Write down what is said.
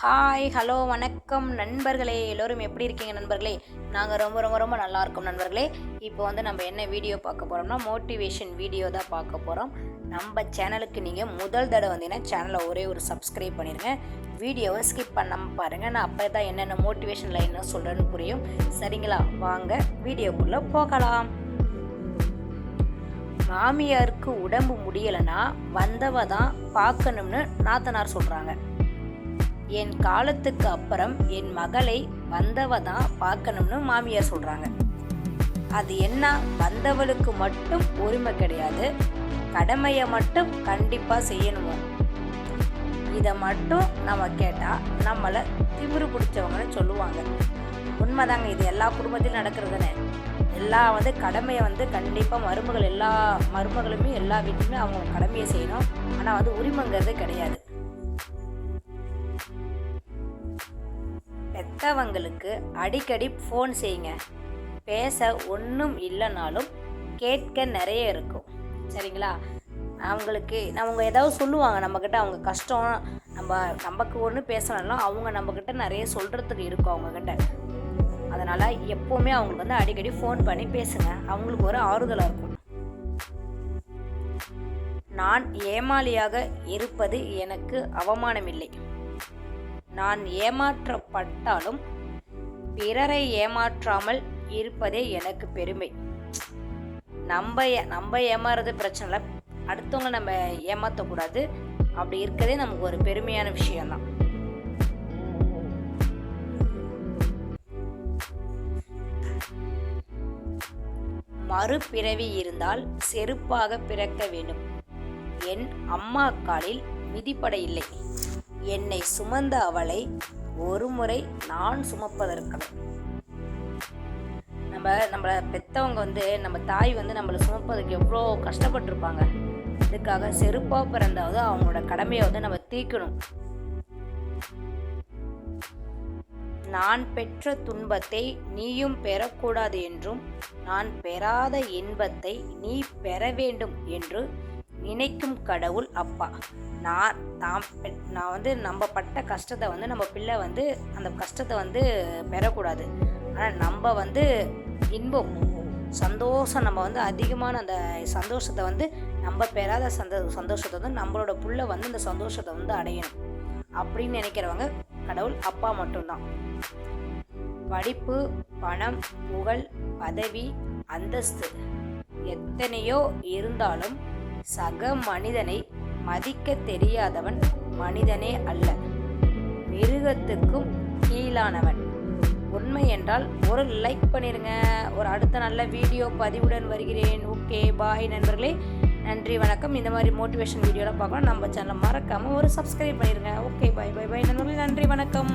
Hi hello வணக்கம். நண்பர்களே எல்லோரும் எப்படி இருக்கீங்க நண்பர்களே? நாங்கள் ரொம்ப ரொம்ப ரொம்ப நல்லா இருக்கோம் நண்பர்களே. இப்போ வந்து நம்ம என்ன வீடியோ பார்க்க போகிறோம்னா மோட்டிவேஷன் வீடியோ தான் பார்க்க போகிறோம் நம்ம சேனலுக்கு நீங்கள் முதல் தடவை வந்தீங்கன்னா சேனலை ஒரே ஒரு சப்ஸ்கிரைப் பண்ணிடுங்க வீடியோவை ஸ்கிப் பண்ணாமல் பாருங்கள் நான் அப்போ தான் என்னென்ன மோட்டிவேஷன் என்ன சொல்கிறேன்னு புரியும். சரிங்களா? வாங்க வீடியோக்குள்ளே போகலாம். மாமியாருக்கு உடம்பு முடியலைன்னா வந்தவ தான் பார்க்கணும்னு நாத்தனார் சொல்கிறாங்க என் காலத்துக்கு அப்புறம் என் மகளை வந்தவ தான் பார்க்கணும்னு மாமியார் சொல்கிறாங்க அது என்ன? வந்தவளுக்கு மட்டும் உரிமை கிடையாது. கடமையை மட்டும் கண்டிப்பாக செய்யணுமோ? இதை மட்டும் நம்ம கேட்டால் நம்மளை திமிரு பிடிச்சவங்கன்னு சொல்லுவாங்க. உண்மைதாங்க இது எல்லா குடும்பத்திலும் நடக்கிறதுனே எல்லா வந்து கடமையை வந்து கண்டிப்பாக மருமகள் எல்லா மருமகளுமே எல்லா வீட்லையுமே அவங்க கடமையை செய்யணும். ஆனால் வந்து உரிமைங்கிறது கிடையாது. மற்றவங்களுக்கு அடிக்கடி ஃபோன் செய்யுங்க. பேச ஒன்றும் இல்லைனாலும் கேட்க நிறைய இருக்கும். சரிங்களா? அவங்களுக்கு அவங்க ஏதாவது சொல்லுவாங்க நம்மக்கிட்ட அவங்க கஷ்டம் நம்ம நமக்கு ஒன்று பேசணும்னா அவங்க நம்மக்கிட்ட நிறைய சொல்கிறதுக்கு இருக்கும் அவங்கக்கிட்ட அதனால் எப்போவுமே அவங்களுக்கு வந்து அடிக்கடி ஃபோன் பண்ணி பேசுங்க. அவங்களுக்கு ஒரு ஆறுதலாக இருக்கும். நான் ஏமாளியாக இருப்பது எனக்கு அவமானமில்லை. நான் ஏமாற்றப்பட்டாலும் பிறரை ஏமாற்றாமல் இருப்பதே எனக்கு பெருமை. நம்ம ஏ- நம்ம ஏமாறுறது பிரச்சனை இல்லை. அடுத்தவங்க நம்ம ஏமாற்றக்கூடாது அப்படி இருக்கிறதே நமக்கு ஒரு பெருமையான விஷயம்தான். மறுபிறவி இருந்தால் செருப்பாக பிறக்க வேண்டும். என் அம்மா காலில் இல்லை. என்னை சுமந்த அவளை ஒருமுறை நான் சுமப்பதற்கு நம்ம நம்மளை பெத்தவங்க வந்து நம்ம தாய் வந்து நம்மளை சுமப்பதுக்கு எவ்வளோ கஷ்டப்பட்டிருப்பாங்க. இதுக்காக செருப்பாக பிறந்தாவது அவங்களோட கடமையை வந்து நம்ம தீர்க்கணும். நான் பெற்ற துன்பத்தை நீயும் பெறக்கூடாது என்றும் நான் பெறாத இன்பத்தை நீ பெற வேண்டும் என்று நினைக்கும் கடவுள் அப்பா. நான் தான் நான் வந்து நம்ம பட்ட கஷ்டத்தை வந்து நம்ம பிள்ளை வந்து அந்த கஷ்டத்தை வந்து பெறக்கூடாது. ஆனால் நம்ம வந்து இன்பம். சந்தோஷம் நம்ம வந்து அதிகமான அந்த சந்தோஷத்தை வந்து நம்ம பெறாத சந்த சந்தோஷத்தை வந்து நம்மளோட புள்ள வந்து அந்த சந்தோஷத்தை வந்து அடையணும். அப்படின்னு நினைக்கிறவங்க கடவுள் அப்பா மட்டும்தான். படிப்பு பணம் புகழ் பதவி அந்தஸ்து எத்தனையோ இருந்தாலும் சக மனிதனை மதிக்க தெரியாதவன் மனிதனே அல்ல. மிருகத்துக்கும் கீழானவன். உண்மை என்றால் ஒரு லைக் பண்ணிடுங்க ஒரு அடுத்த நல்ல வீடியோ பதிவுடன் வருகிறேன். ஓகே பாய் நண்பர்களே. நன்றி வணக்கம். இந்த மாதிரி மோட்டிவேஷன் வீடியோலாம் பார்க்கணும் நம்ம சேனலை மறக்காமல் ஒரு சப்ஸ்கிரைப் பண்ணிடுங்க ஓகே பாய் பாய் பாய் நண்பர்களே நன்றி வணக்கம்.